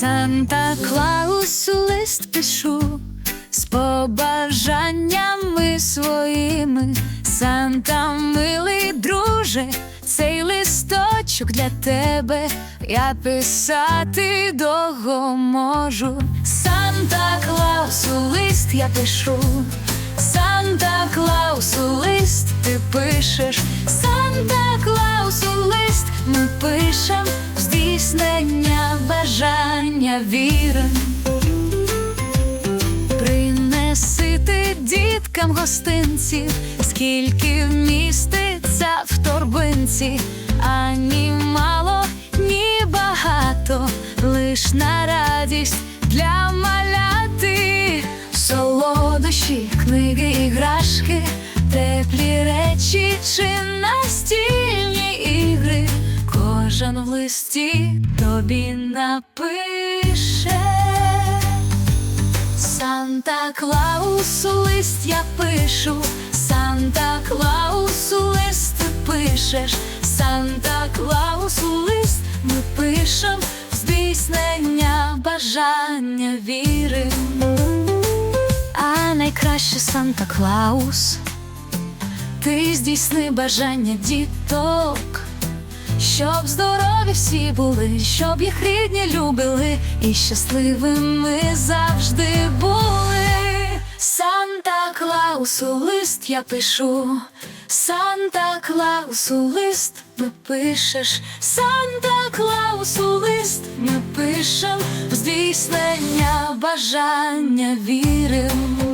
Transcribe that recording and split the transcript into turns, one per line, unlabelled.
Санта Клаусу лист пишу з побажаннями своїми. Санта, милий друже, цей листочок для тебе я писати довго можу. Санта Клаусу лист я пишу. Санта Клаусу лист ти пишеш, Санта бажання віри. Принеси ти діткам гостинців, скільки вміститься в торбинці, ані мало, ні багато, лиш на радість для маляти, солодощі, книги, іграшки, теплі речі чи Кожен в листі тобі напише. Санта Клаусу лист я пишу, Санта Клаусу лист ти пишеш, Санта Клаусу лист ми пишем здійснення бажання віри. А найкраще Санта Клаус, ти здійсни бажання діток. Щоб здорові всі були, щоб їх рідні любили, і щасливими завжди були. Санта Клаусу лист я пишу, Санта Клаусу лист ми пишеш, Санта Клаусу лист ми пишем в здійснення бажання віримо.